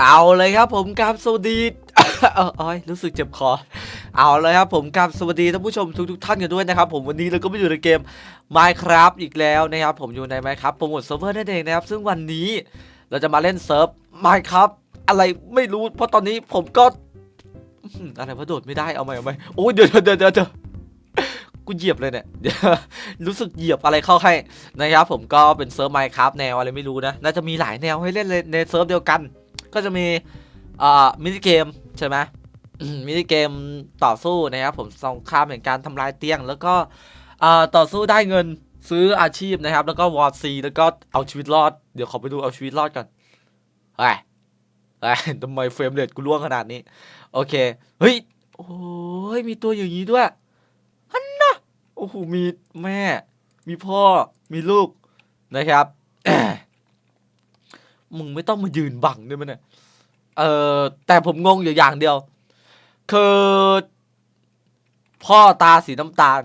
เอาเลยครับผมกราบสวัสดีเออโอยรู้สึกเจ็บคอ เอาเลยครับผมกราบสวัสดีท่านผู้ชมทุกๆท่านกันด้วยนะครับผมวันนี้เราก็มาอยู่ในเกม Minecraft อีกแล้วนะครับผมอยู่ใน Minecraft โปรโมทเซิร์ฟเวอร์นั่นเองนะครับซึ่งวันนี้เราจะมาเล่นเซิร์ฟ Minecraft อะไรไม่รู้ เพราะตอนนี้ผมก็อะไรวะโดดไม่ได้เอาใหมเอาใหมโอ้ยเดี๋ยวเดี๋ยวเดี๋ยวเดี๋ยวกูเหยียบเลยเนี่ยเดี๋ยวรู้สึกเหยียบอะไรเข้าให้นะครับผมก็เป็นเซิร์ฟไมค์ครับแนวอะไรไม่รู้นะน่าจะมีหลายแนวให้เล่นเลยในเซิร์ฟเดียวกัน ก็จะมีอ่ามินิเกมใช่ไหมมินิเกมต่อสู้นะครับผมสงครามแห่งการทำลายเตียง แล้วก็ต่อสู้ได้เงินซื้ออาชีพนะครับ แล้วก็วอร์ซีแล้วก็เอาชีวิตรอดเดี๋ยวขอไปดูเอาชีวิตรอดก่อนเฮ้ยเฮ้ยทำไมเฟรมเรทกูล่วงขนาดนี้ โอเค เฮ้ย โอ้ยมีตัวอย่างนี้ด้วยฮันนะโอ้โหมีแม่ มีพ่อมีลูกนะครับ มึงไม่ต้องมายืนบังด้วยมั้ยเนี่ยเออแต่ผมงงอยู่อย่างเดียว คือ พ่อตาสีน้ำตาล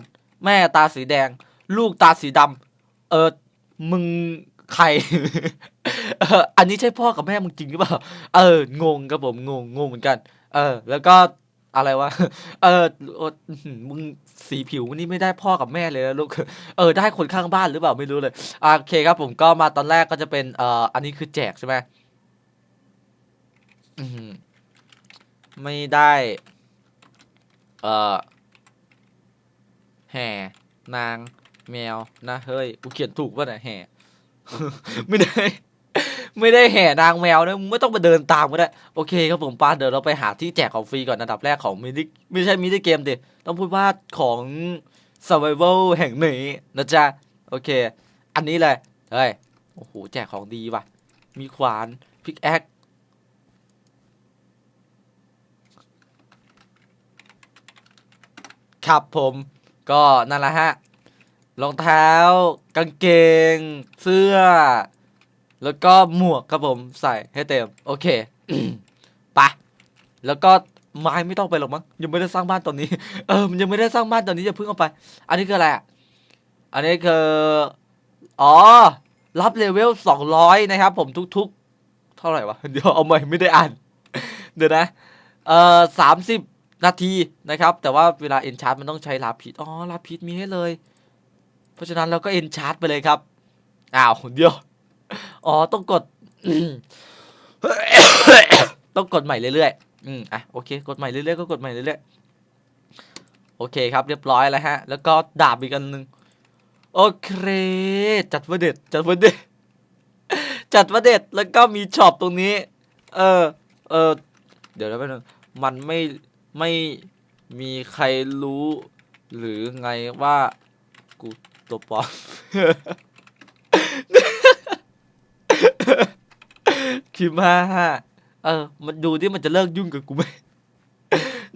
แม่ตาสีแดง ลูกตาสีดำเออมึงใคร อันนี้ใช่พ่อกับแม่มึงจริงหรือเปล่า เออ งงครับผม งง งงเหมือนกัน เออ แล้วก็ อะไรวะ เออ มึงสีผิวนี่ไม่ได้พ่อกับแม่เลยนะลูก เออ ได้คนข้างบ้านหรือเปล่าไม่รู้เลยโอเคครับผมก็มาตอนแรกก็จะเป็น เอ่อ อันนี้คือแจกใช่ไหมอื้อหือไม่ได้ เอ่อ แห่ นาง แมว นะ เฮ้ย กูเขียนถูกป่ะเนี่ยแห่ ไม่ได้ ไม่ได้แห่นางแมวนะมึงไม่ต้องมาเดินตามก็ได้ โอเคครับผมป้าเดี๋ยวเราไปหาที่แจกของฟรีก่อนอันดับแรกของมินิไม่ใช่มินิเกมดิต้องพูดว่าของ survival แห่งนี้นะจ๊ะ โอเค อันนี้เลยเฮ้ยโอ้โหแจกของดีว่ะ มีขวานพิกแอคครับผมก็นั่นแหละฮะรองเท้ากางเกง เสื้อ แล้วก็หมวกครับผมใส่ให้เต็มโอเคไปแล้วก็ไม้ไม่ต้องไปหรอกมั้งยังไม่ได้สร้างบ้านตอนนี้ เออมันยังไม่ได้สร้างบ้านตอนนี้อย่าเพิ่งเอาไป อันนี้คืออะไรอะอันนี้คืออ๋อรับเลเวลสองร้อยนะครับ ผมทุกๆ เท่าไหร่วะเดี๋ยวเอาใหม่ไม่ได้อ่าน เดี๋ยวนะเอ่อสามสิบนาทีนะครับ แต่ว่าเวลาเอนชาร์มันต้องใช้ลาพิษอ๋อลาพิษมีให้เลย เพราะฉะนั้นเราก็เอนชาร์ไปเลยครับอ้าวเดี๋ยว อ๋อต้องกด ต้องกดใหม่เรื่อยๆ อืมอะโอเค กดใหม่เรื่อยๆก็กดใหม่เรื่อยๆ โอเคครับเรียบร้อยแล้วฮะ แล้วก็ดาบอีกอันหนึ่งโอเค จัดว่าเด็ดจัดว่าเด็ดจัดว่าเด็ดแล้วก็มีช็อปตรงนี้ เออ เออ เดี๋ยวนะแป๊บนึงมันไม่ไม่มีใครรู้ หรือไงว่ากูตัวปลอม คิมห้าห้าเออ มันดูที่มันจะเลิกยุ่งกับกูไหม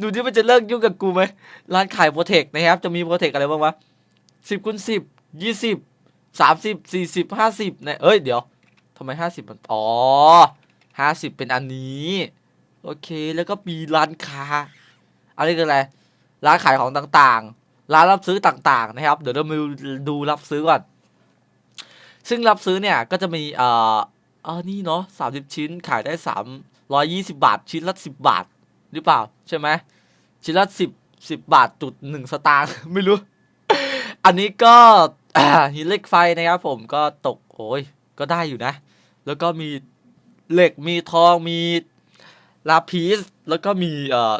ดูที่มันจะเลิกยุ่งกับกูไหมร้านขายโปรเทคนะครับ จะมีโปรเทคอะไรบ้างวะสิบคูณสิบยี่สิบสามสิบสี่สิบห้าสิบเนี่ยเอ้ยเดี๋ยวทำไมห้าสิบมันอ๋อห้าสิบเป็นอันนี้ โอเคแล้วก็มีร้านค้าอันนี้คืออะไรร้านขายของต่างๆ ร้านรับซื้อต่างๆ นะครับ เดี๋ยวเรามาดูรับซื้อก่อน ซึ่งรับซื้อเนี่ยก็จะมีเอ่อเออนี่เนาะสามสิบชิ้นขายได้สามร้อยยี่สิบาท ชิ้นละสิบบาท หรือเปล่า ใช่ไหมชิ้นละสิบสิบบาทจุดหนึ่งสตางค์ไม่รู้ อันนี้ก็หินเหล็กไฟนะครับผมก็ตกโอ้ยก็ได้อยู่นะ แล้วก็มีเหล็กมีทองมีลาพีสแล้วก็มีเอ่อ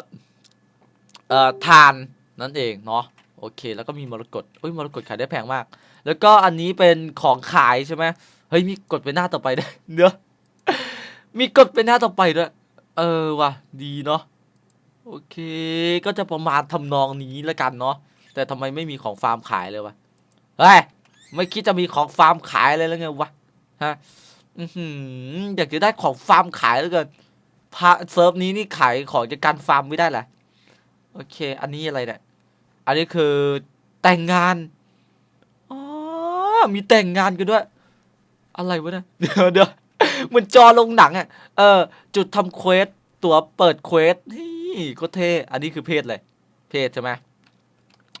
เอ่อทานนั่นเองเนาะโอเค แล้วก็มีมรกตเอ้ยมรกตขายได้แพงมาก แล้วก็อันนี้เป็นของขายใช่ไหมเฮ้ยมีกดไปหน้าต่อไปด้วยเดี๋ยวมีกดไปหน้าต่อไปด้วย เออว่ะดีเนาะโอเค ก็จะประมาณทำนองนี้แล้วกันเนาะแต่ทำไมไม่มีของฟาร์มขายเลยวะเฮ้ยไม่คิดจะมีของฟาร์มขายเลยแล้วไงวะฮะอยากจะได้ของฟาร์มขายแล้วเกินพาเซิร์ฟนี้นี่ขายของจากการฟาร์มไม่ได้แหละโอเค อันนี้อะไรเนี่ย อันนี้คือแต่งงาน มีแต่งงานกันด้วย อะไรวะเนี่ยเดี๋ยวเดี๋ยวเหมือนจอลงหนังอะเออ จุดทำเควสตัวเปิดเควสนี่ก็เท่อันนี้คือเพศเลย เพศใช่ไหม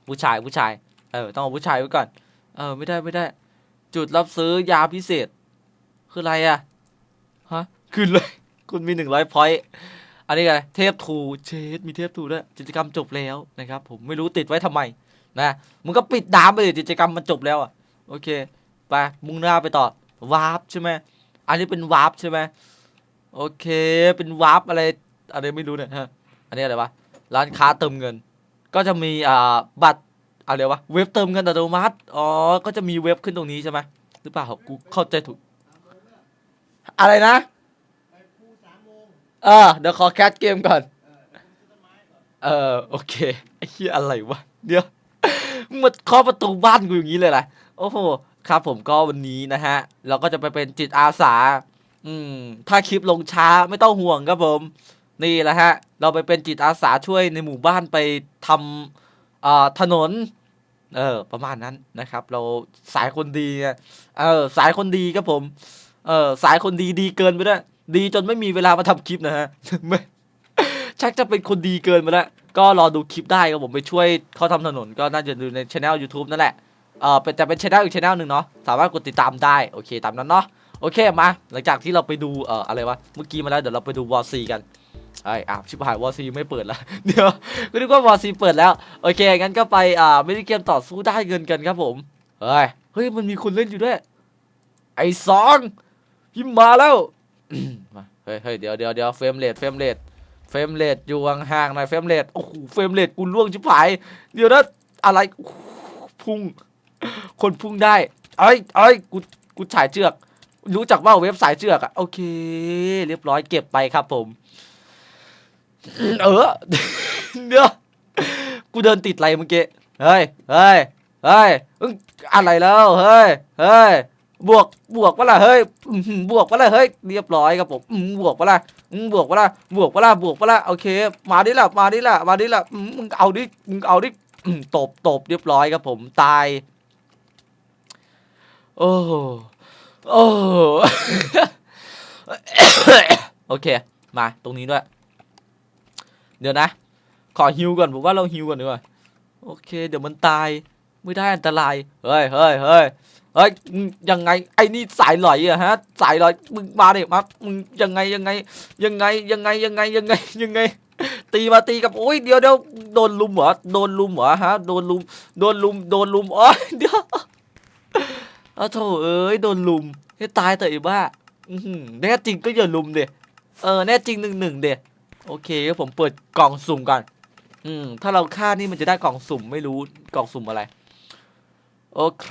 ผู้ชายผู้ชาย เออ ต้องเอาผู้ชายไว้ก่อน เออ ไม่ได้ไม่ได้ จุดรับซื้อยาพิเศษ คืออะไรอะฮะขึ้นเลย คุณมีหนึ่งร้อยพอยต์อันนี้ไงเทพทูเชดมีเทพทูด้วยกิจกรรมจบแล้วนะครับ ผมไม่รู้ติดไว้ทำไมนะมึงก็ปิดดามไปเลยกิจกรรมมันจบแล้วอะ โอเค ไปมุ่งหน้าไปต่อวาร์ปใช่ไหมอันนี้เป็นวาร์ปใช่ไหมโอเคเป็นวาร์ปอะไรอะไรไม่รู้เนี่ยฮะอันนี้อะไรวะร้านค้าเติมเงิน ก็จะมีอ่าบัตรอะไรวะเว็บเติมเงินอัตโนมัติอ๋อก็จะมีเว็บขึ้นตรงนี้ใช่ไหมหรือเปล่ากูเข้าใจถูก อะไรนะเออเดี๋ยวขอแคสเกมก่อนเออโอเคไอ้เหี้ยอะไรวะเดี๋ยวมึงมาเคาะประตูบ้านกูอย่างนี้เลยล่ะ โอ้โหครับผมก็วันนี้นะฮะ เราก็จะไปเป็นจิตอาสา อืม ถ้าคลิปลงช้าไม่ต้องห่วงครับผม นี่แหละฮะ เราไปเป็นจิตอาสาช่วยในหมู่บ้านไปทำอ่าถนน เออ ประมาณนั้นนะครับ เราสายคนดีเออ สายคนดีครับผม เออ สายคนดีดีเกินไปด้วยดีจนไม่มีเวลามาทำคลิปนะฮะไม่ชักจะเป็นคนดีเกินไปแล้ว ก็รอดูคลิปได้ครับผมไปช่วยเขาทำถนนก็น่าจะดูในช anel YouTube นั่นแหละ เออจะเป็นช anel อีกช anel หนึ่งเนาะสามารถกดติดตามได้โอเคตามนั้นเนาะโอเคมาหลังจากที่เราไปดูเอ่ออะไรวะเมื่อกี้มาแล้วเดี๋ยวเราไปดูวอร์ซีกันไอ้อะชิบหายวอร์ซีไม่เปิดแล้วเดี๋ยวก็นึกว่าวอร์ซีเปิดแล้วโอเคงั้นก็ไปอ่าไม่ได้เกมต่อสู้ได้เงินกันครับผมเฮ้ยเฮ้ยมันมีคนเล่นอยู่ด้วย ไอ้สองพิมมาแล้วมาเฮ้ยเฮ้ยเดี๋ยวเดี๋ยวเดี๋ยวเฟรมเรทเฟรมเรทเฟรมเรทอยู่ห่างๆหน่อยเฟรมเรทโอ้โหเฟรมเรทกูล่วงชิบหาย เดี๋ยวนะอะไรพุ่ง คนพุ่งได้ เอ้ยเอ้ยกูกูฉายเชือก รู้จักว่าเว็บสายเชือกอะโอเค เรียบร้อยเก็บไปครับผม เออเดี๋ยวกูเดินติดอะไรเมื่อกี้เฮ้ยเฮ้ยเฮ้ยอึ้งอะไรแล้วเฮ้ยเฮ้ยบวกบวกวะล่ะเฮ้ยบวกวะล่ะเฮ้ยเรียบร้อยครับผมบวกวะล่ะบวกวะล่ะบวกวะล่ะบวกวะล่ะโอเค มาดิล่ะมาดิล่ะมาดิล่ะมึงเอาดิมึงเอาดิตบตบเรียบร้อยครับผมตาย โอ้โหโอ้โหโอเค มาตรงนี้ด้วย เดี๋ยวนะ ขอฮิวก่อนผมว่าเราฮิวก่อนดีกว่าโอเค เดี๋ยวมันตาย ไม่ได้อันตราย เฮ้ยเฮ้ยเฮ้ยเฮ้ยยังไง ไอ้นี่สายลอยอะฮะ สายลอย มึงมาดิมา มึงยังไงยังไง ยังไงยังไงยังไงยังไงยังไง ตีมาตีกับ โอ้ยเดี๋ยวเดี๋ยวโดนลุมเหรอ โดนลุมเหรอฮะ โดนลุม โดนลุม โดนลุมโอ้ยเดี๋ยว เอาโถเอ้ยโดนลุมให้ตายเถอะไอ้บ้าแน่จริงก็อย่าลุมเดเออแน่จริงหนึ่งหนึ่งเดโอเคผมเปิดกล่องสุ่มก่อน อืม ถ้าเราฆ่านี่มันจะได้กล่องสุ่มไม่รู้กล่องสุ่มอะไร โอเค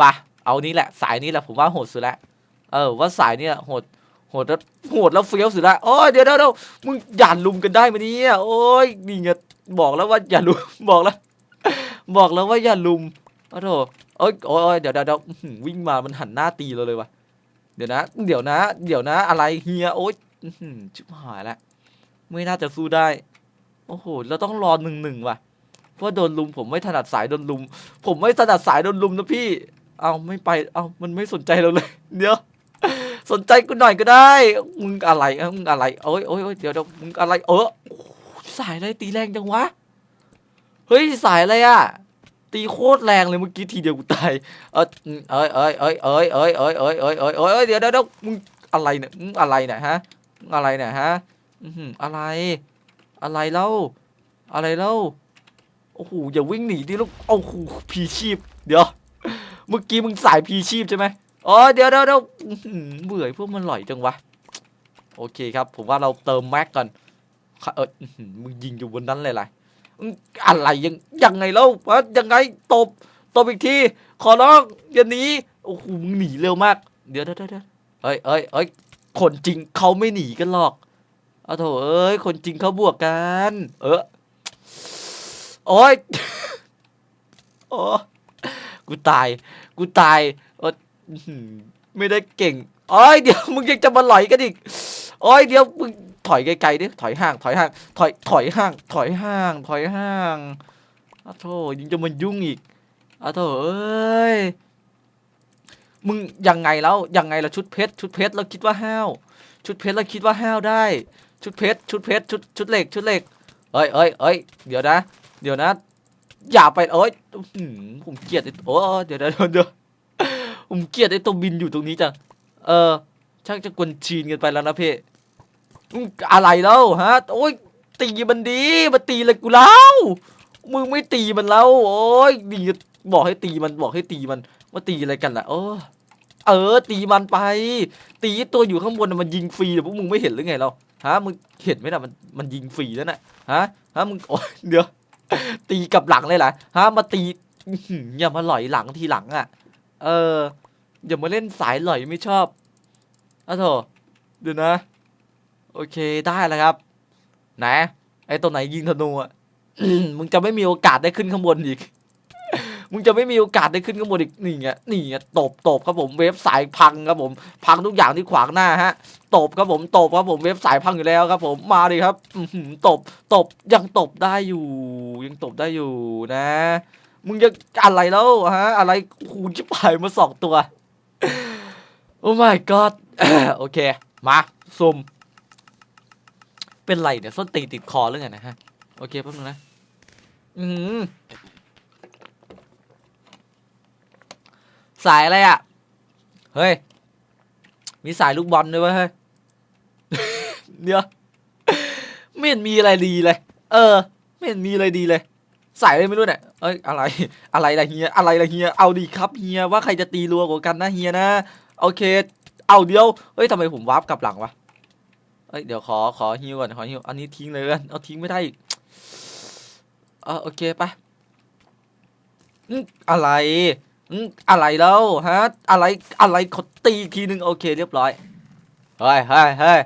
ปะเอานี้แหละ สายนี้แหละผมว่าโหดสุดละเออ ว่าสายเนี่ยโหดโหดแล้วโหดแล้วเฟี้ยวสุดละโอ้ยเดี๋ยวเดี๋ยวเดี๋ยวมึงอย่าลุมกันได้ไหมเนี่ยโอ้ยนี่ไงบอกแล้วว่าอย่าลุมบอกแล้ว บอกแล้วว่าอย่าลุมโอ้โถโอ้ยโอ้ยเดี๋ยวเดี๋ยววิ่งมามันหันหน้าตีเราเลยว่ะเดี๋ยวนะ เดี๋ยวนะ เดี๋ยวนะอะไรเฮียโอ๊ยอื้อหือชิบหายละไม่น่าจะสู้ได้ โอ้โหเราต้องรอหนึ่งหนึ่งว่ะเพราะโดนลุมผมไม่ถนัดสายโดนลุม ผมไม่ถนัดสายโดนลุมนะพี่ เอาไม่ไป เอามันไม่สนใจเราเลย เดี๋ยว สนใจกูหน่อยก็ได้ มึงอะไรมึงอะไรโอ้ยโอ้ยโอ้ยเดี๋ยวเดี๋ยวมึงอะไร เออสายอะไรตีแรงจังวะ เฮ้ยสายอะไรอะ ตีโคตรแรงเลยเมื่อกี้ทีเดียวกูตายเออเอ้ยเอ้ยเอ้ยเอ้ยเอ้ยเอ้ยเอ้ยเอ้ยเอ้ยเอ้ยเอ้ยเดี๋ยวเดี๋ยวเดี๋ยวมึงอะไรเนี่ยมึงอะไรเนี่ยฮะมึงอะไรเนี่ยฮะอือหืออะไร อะไรเล่า อะไรเล่า โอ้โหอย่าวิ่งหนีดิลูกโอ้โหพีชีพ เดี๋ยว เมื่อกี้มึงสายพีชีพใช่ไหมอ๋อเดี๋ยวเดี๋ยวเดี๋ยวอื้อเบื่อพวกมันหล่อยจังวะ โอเคครับ ผมว่าเราเติมแม็กก่อนค่ะเออมึงยิงอยู่บนนั้นเลยล่ะ อะไรยังยังไงเล่าวะยังไงตบตบอีกที ขอร้องอย่าหนีโอ้โหมึงหนีเร็วมาก เดี๋ยวเดี๋ยวเดี๋ยวเอ้ยเอ้ยเอ้ยคนจริงเขาไม่หนีกันหรอกเอาโถอะเอ้ยคนจริงเขาบวกกัน เออโอ้ยโอ้กูตาย กูตายเอออื้อหือไม่ได้เก่งโอ้ยเดี๋ยวมึงยังจะมาหลอยกันอีกโอ้ยเดี๋ยวมึง ถอยไกลๆดิถอยห่างถอยห่างถอยถอยห่างถอยห่างถอยห่างอ้าวโธ่ยังจะมายุ่งอีกอ้าวโถเอ้ยมึงยังไงแล้วยังไงล่ะชุดเพชรชุดเพชรเราคิดว่าห้าวชุดเพชรเราคิดว่าห้าวได้ ชุดเพชรชุดเพชรชุดชุดเหล็กชุดเหล็กเอ้ยเอ้ยเอ้ยเดี๋ยวนะ เดี๋ยวนะ อย่าไปเอ้ยผมเกลียดไอ้โอ้เดี๋ยวเดี๋ยวเดี๋ยวผมเกลียดไอ้ตัวบินอยู่ตรงนี้จังเออช่างจะกวนชีนกันไปแล้วนะเพ่ อะไรแล้วฮะ โอ้ยตีมันดีมาตีเลยกูแล้วมึงไม่ตีมันแล้ว โอ้ยดีบอกให้ตีมันบอกให้ตีมันว่าตีอะไรกันล่ะโอ้เออ ตีมันไป ตีตัวอยู่ข้างบนมันยิงฟรีแต่พวกมึงไม่เห็นหรือไงเราฮะมึงเห็นไหมน่ะมันมันยิงฟรีแล้วน่ะฮะฮะมึงโอ้ยเดี๋ยวตีกับหลังเลยเหรอฮะมาตีอย่ามาหลอยหลังทีหลังอะ เอออย่ามาเล่นสายหลอยไม่ชอบอะโถเดี๋ยวนะ โอเคได้แล้วครับไหนไอ้ตัวไหนยิงธนูอะมึงจะไม่มีโอกาสได้ขึ้นข้างบนอีก มึงจะไม่มีโอกาสได้ขึ้นข้างบนอีกนี่ไงนี่ไงตบตบครับผมเว็บสายพังครับผม พังทุกอย่างที่ขวางหน้าฮะตบครับผมตบครับผมเว็บสายพังอยู่แล้วครับ ผมมาดิครับอืตบตบยังตบได้อยู่ ยังตบได้อยู่นะ มึงจะอะไรแล้วฮะ อะไรคูณชิบหายมาสองตัวโอ้ my god โอเค มาซุ่ม เป็นไรเนี่ยส้นตีนติดคอหรือไงนะฮะ โอเคแป๊บนึงนะ อืมสายอะไรอะ เฮ้ย มีสายลูกบอลด้วยเว้ยเดี๋ยวไม่เห็นมีอะไรดีเลย เออ ไม่เห็นมีอะไรดีเลย สายอะไรไม่รู้เนี่ย เอ้ย อะไร อะไรล่ะเฮีย อะไรล่ะเฮีย เอาดีครับเฮีย ว่าใครจะตีรัวกว่ากันนะเฮียนะ โอเค เอาเดียว เฮ้ยทำไมผมวาร์ปกลับหลังวะ อ้ยเดี๋ยวขอขอฮิวก่อนขอฮิวอันนี้ทิ้งเลยกันเอาทิ้งไม่ได้อีกเออโอเคไปอืมอะไรอืมอะไรแล้วฮะอะไรอะไรขดตีทีหนึ่งโอเคเรียบร้อยเฮ้ยเฮ้ยเฮ้ย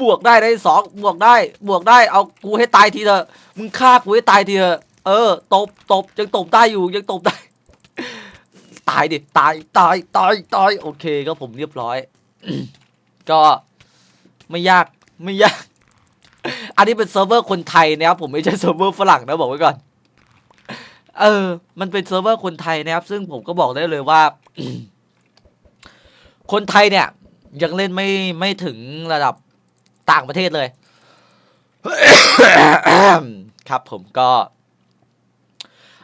บวกได้ได้สองบวกได้บวกได้เอากูให้ตายทีเถอะมึงฆ่ากูให้ตายทีเถอะเออตบตบยังตบได้อยู่ยังตบได้ ตายดิตายตายตายตายโอเคก็ผมเรียบร้อย ก็ ไม่ยากไม่ยาก อันนี้เป็นเซิร์ฟเวอร์คนไทยนะครับผมไม่ใช่เซิร์ฟเวอร์ฝรั่งนะบอกไว้ก่อน เออ มันเป็นเซิร์ฟเวอร์คนไทยนะครับ ซึ่งผมก็บอกได้เลยว่า คนไทยเนี่ย ยังเล่นไม่ไม่ถึงระดับต่างประเทศเลยครับผมก็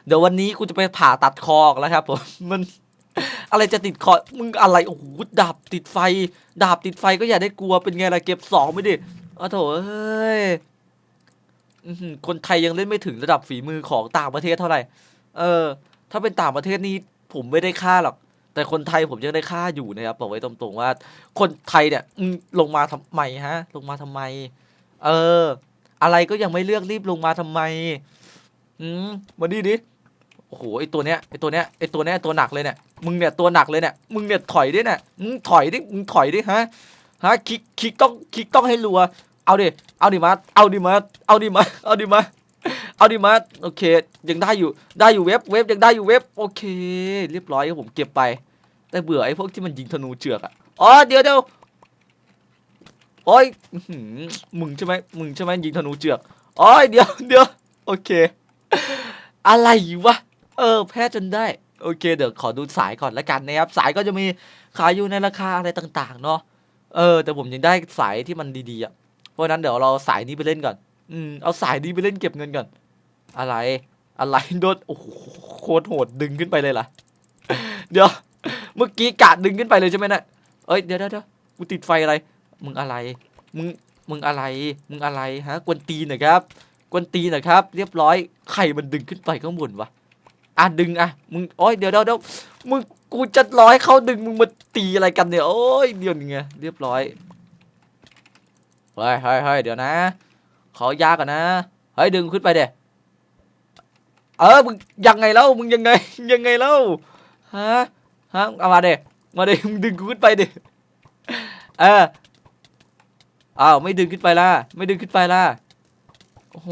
เดี๋ยววันนี้กูจะไปผ่าตัดคอกแล้วครับผมมัน อะไรจะติดคอมึงอะไรโอ้โหดาบติดไฟ ดาบติดไฟก็อย่าได้กลัวเป็นไงล่ะเก็บสองไม่ดิอ้าวโถเอ้ยอื้อหือคนไทยยังเล่นไม่ถึงระดับฝีมือของต่างประเทศเท่าไหร่ เออ ถ้าเป็นต่างประเทศนี่ผมไม่ได้ค่าหรอก แต่คนไทยผมยังได้ค่าอยู่นะครับบอกไว้ตรงๆว่า คนไทยเนี่ยลงมาทำไมฮะ ลงมาทำไม เออ อะไรก็ยังไม่เลือกรีบลงมาทำไม อืมมาดิดิ โอ้โหไอตัวเนี้ยไอตัวเนี้ยไอตัวเนี้ยตัวหนักเลยเนี่ยมึงเนี่ยตัวหนักเลยเนี่ยมึงเนี่ยถอยดิเนี่ยมึงถอยดิมึงถอยดิฮะฮะคลิกคลิกต้องคลิกต้องให้รัวเอาดิเอาดิมาเอาดิมาเอาดิมาเอาดิมาเอาดิมาโอเคยังได้อยู่ได้อยู่เว็บเว็บยังได้อยู่เว็บโอเค เรียบร้อยครับผมเก็บไป แต่เบื่อไอ้พวกที่มันยิงธนูเจือกอะอ๋อเดี๋ยวเดี๋ยวโอ้ยมึงใช่ไหมมึงใช่ไหมยิงธนูเจือกโอ้ยเดี๋ยวเดี๋ยวโอเค อะไรวะ เออ แพ้จนได้ โอเค เดี๋ยวขอดูสายก่อนละกันนะครับ สายก็จะมีขายอยู่ในราคาอะไรต่าง ๆ เนาะเออ แต่ผมยังได้สายที่มันดีๆอะเพราะนั้นเดี๋ยวเราสายนี้ไปเล่นก่อน อืมเอาสายนี้ไปเล่นเก็บเงินก่อน อะไร อะไรโดนโอ้โหโคตรโหดดึงขึ้นไปเลยล่ะ เดี๋ยว เมื่อกี้กะดึงขึ้นไปเลยใช่ไหมนะ่ะเอ้ยเดี๋ยวเดี๋ยวกูติดไฟอะไร มึงอะไร มึง มึงอะไร มึงอะไรฮะ กวนตีนน่อยครับ กวนตีนน่อยครับ เรียบร้อยใครมันดึงขึ้นไปข้างบนวะ อะดึงอะมึงโอ้ยเดี๋ยวเดี๋ยวเดี๋ยวมึงกูจะร้อยเขาดึงมึงมาตีอะไรกันเนี่ยโอ้ยเดี๋ยวนี้ไงเรียบร้อยเฮ้ยเฮ้ยเฮ้ยเดี๋ยวนะ ขอยาก่อนนะเฮ้ยดึงขึ้นไปเด้เออมึงยังไงเล่ามึงยังไงยังไงเล่าฮะฮะเอามาเด้มาเด้มึงดึงกูขึ้นไปเด้เอออ้าวไม่ดึงขึ้นไปล่ะไม่ดึงขึ้นไปล่ะโอ้โห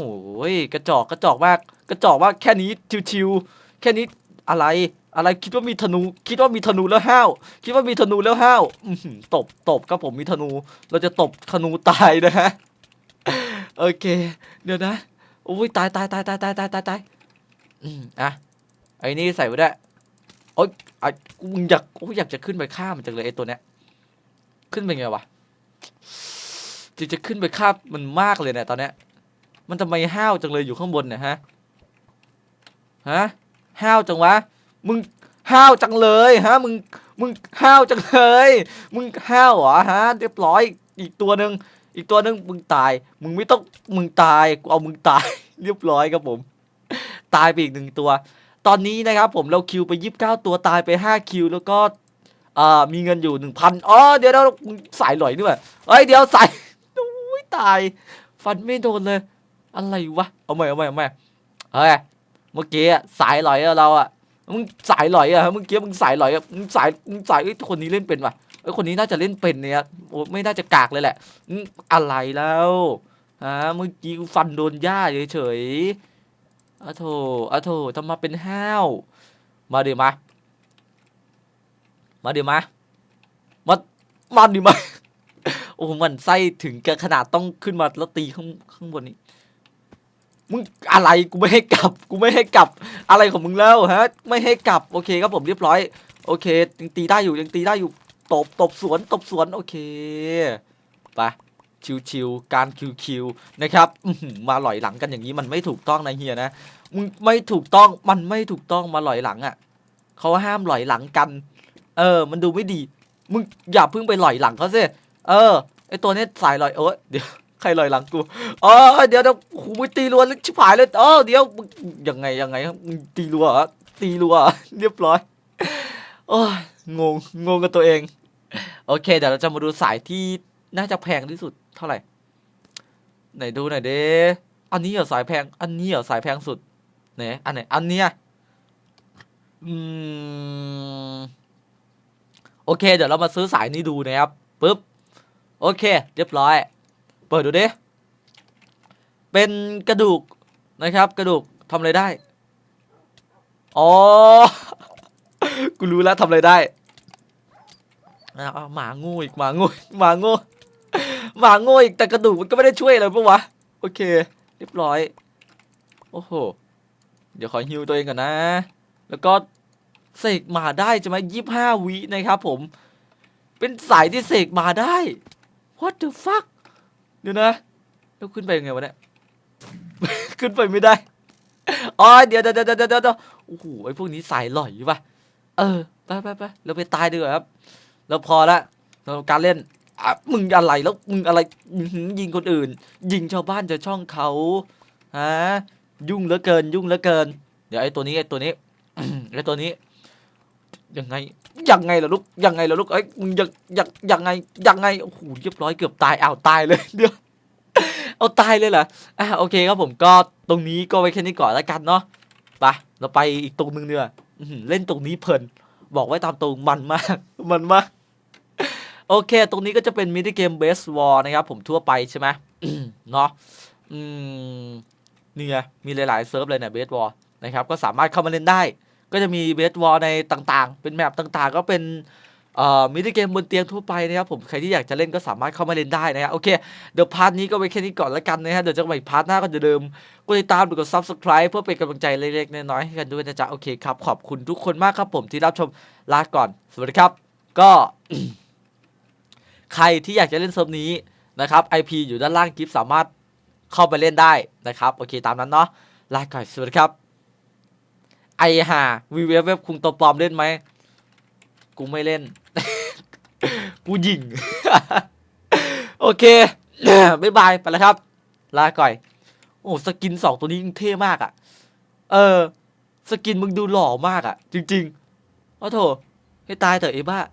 กระจอกกระจอกมากกระจอกมากแค่นี้ชิวๆ แค่นี้อะไรอะไรคิดว่ามีธนูคิดว่ามีธนูแล้วห้าวคิดว่ามีธนูแล้วห้าวตบตบครับผมมีธนู เราจะตบธนูตายนะฮะโอเค เดี๋ยวนะโอ้ยตายตายตายตายตายตายตายตายอืมอะไอ้นี่ใส่ไว้ได้โอ้ยอะกูมึงอยากกูอยากจะขึ้นไปฆ่ามันจังเลยไอ้ตัวเนี้ยขึ้นไปไงวะจะจะขึ้นไปฆ่ามันมากเลยเนี่ยตอนเนี้ยมันทำไมห้าวจังเลยอยู่ข้างบนเนี่ยฮะฮะ ห้าวจังวะ มึงห้าวจังเลยฮะ มึง มึงห้าวจังเลย มึงห้าวเหรอฮะ เรียบร้อย อีกตัวหนึ่งอีกตัวหนึ่งมึงตาย มึงไม่ต้อง มึงตาย กูเอามึงตาย เรียบร้อยครับผม ตายไปอีกหนึ่งตัว ตอนนี้นะครับผมเราคิวไปยี่สิบเก้าตัวตายไปห้าคิวแล้วก็อ่ามีเงินอยู่หนึ่งพันอ๋อ เดี๋ยวเราสายหลอยนี่ว่าเอ้ย เดี๋ยวสายโอ้ยตาย ฟันไม่โดนเลย อะไรวะ เอาใหม่เอาใหม่เอาใหม่เฮ้ย เมื่อกี้อะสายลอยเราอะมึงสายลอยอะเมื่อกี้มึงสายลอยอะมึงสายมึงสายเอ้คนนี้เล่นเป็นว่ะเอ้คนนี้น่าจะเล่นเป็นเนี่ยโอ้ไม่น่าจะกากเลยแหละอืมอะไรแล้วฮะเมื่อกี้ฟันโดนหญ้าเฉยๆอะโถอะโถทำมาเป็นห้าวมาเดี๋ยวมามาเดี๋ยวมามามาดิมาโอ้โหมันไส้ถึงกับขนาดต้องขึ้นมาแล้วตีข้างข้างบนนี้ มึงอะไรกูไม่ให้กลับ กูไม่ให้กลับอะไรของมึงแล้วฮะ ไม่ให้กลับโอเคครับผมเรียบร้อย โอเคยังตีได้อยู่ยังตีได้อยู่ตบตบสวนตบสวนโอเคไปชิวๆการคิวๆนะครับมาหลอยหลังกันอย่างนี้มันไม่ถูกต้องนะเฮียนะมึงไม่ถูกต้องมันไม่ถูกต้องมาหลอยหลังอะเขาห้ามหลอยหลังกัน เออ มันดูไม่ดี มึงอย่าเพิ่งไปหลอยหลังเขาสิเออไอตัวนี้สายหลอยโอ้ยเดี๋ยว ใครลอยหลังกูอ๋อเดี๋ยวเดี๋ยวโอ้โหมึงตีรัวล้วชิบหายเลยเออเดี๋ยวมึงยังไงยังไงครับมึงตีรัวเหรอตีรัวเรียบร้อยโอ้ยงงงงกับตัวเอง โอเค เดี๋ยวเราจะมาดูสายที่น่าจะแพงที่สุดเท่าไหร่ ไหนดูหน่อยเด้อันนี้เหรอสายแพง อันนี้เหรอสายแพงสุดไหนอันไหนอันเนี้ยอืมโอเค เดี๋ยวเรามาซื้อสายนี้ดูนะครับปึ๊บโอเค เรียบร้อย เปิดดูเดิเป็นกระดูกนะครับ กระดูกทำอะไรได้ อ๋อ กูรู้แล้วทำอะไรได้อะเอาหมาโงูอีกหมาโงูหมาโงูหมาโงูอีกแต่กระดูกมันก็ไม่ได้ช่วยอะไรปะวะ โอเค เรียบร้อย โอ้โห เดี๋ยวขอฮิวตัวเองก่อนนะ แล้วก็เสกหมาได้ใช่ไหมยี่ห้าวินะครับผม เป็นสายที่เสกหมาได้ what the fuck เดี๋ยวนะแล้วขึ้นไปยังไงวะเนี่ย ขึ้นไปไม่ได้ อ๋อเดี๋ยวเดี๋ยวเดี๋ยวเดี๋ยวเดี๋ยวโอ้โห ไอ้พวกนี้สายหล่อยป่ะ เออ ไปไปไปเราไปตายดีกว่าครับแล้วพอละเราการเล่นอะมึงอะไรแล้ว มึงอะไร ยิงคนอื่น ยิงชาวบ้านชาวช่องเขาฮะยุ่งเหลือเกิน ยุ่งเหลือเกิน เดี๋ยวไอ้ตัวนี้ไอ้ตัวนี้ไอ้ตัวนี้ ยังไงยังไงล่ะลูกยังไงล่ะลูกเอ้ยมึงยังยังยังไงยังไงโอ้โหเรียบร้อยเกือบตายอ้าวตายเลยเดี๋ยวเอาตายเลยเหรออะโอเคครับผมก็ตรงนี้ก็ไว้แค่นี้ก่อนแล้วกันเนาะไปเราไปอีกตรงนึงเนีกว่ยอื้อหือเล่นตรงนี้เพลิน บอกไว้ตามตรงมันมากมันมากโอเค ตรงนี้ก็จะเป็นมินิเกมเบสวอลนะครับผมทั่วไปใช่ไหมเนาะอืมนี่ไงมีหลายๆเซิร์ฟเลยเนี่ยเบสวอลนะครับก็สามารถเข้ามาเล่นได้ ก็จะมีเบสวอลในต่างๆ เป็นแมปต่างๆ ก็เป็นมินิเกมบนเตียงทั่วไปนะครับผมใครที่อยากจะเล่นก็สามารถเข้ามาเล่นได้นะครับโอเค เดี๋ยวพาร์ทนี้ก็ไว้แค่นี้ก่อนแล้วกันนะฮะเดี๋ยวจะไปพาร์ทหน้าก็จะเดิมกดติดตามหรือกด subscribe เพื่อเป็นกำลังใจเล็กๆน้อยๆให้กันด้วยนะจ๊ะโอเคครับขอบคุณทุกคนมากครับผมที่รับชมลาก่อน สวัสดีครับ ก็ ใครที่อยากจะเล่นเซิร์ฟนี้นะครับ IP อยู่ด้านล่างคลิปสามารถเข้าไปเล่นได้นะครับ โอเคตามนั้นเนาะลาก่อนสวัสดีครับ ไอห่าวีเวฟเว็บคุงตัวปลอมเล่นไหม กูไม่เล่น กูยิง โอเคบ๊ายบาย ไปแล้วครับ ลาก่อย โอ้ สกินสองตัวนี้เท่มากอะ่ะ เออ สกินมึงดูหล่อมากอะ่ะ จริงๆโอ้โถให้ตายเถอะไอ้บ้า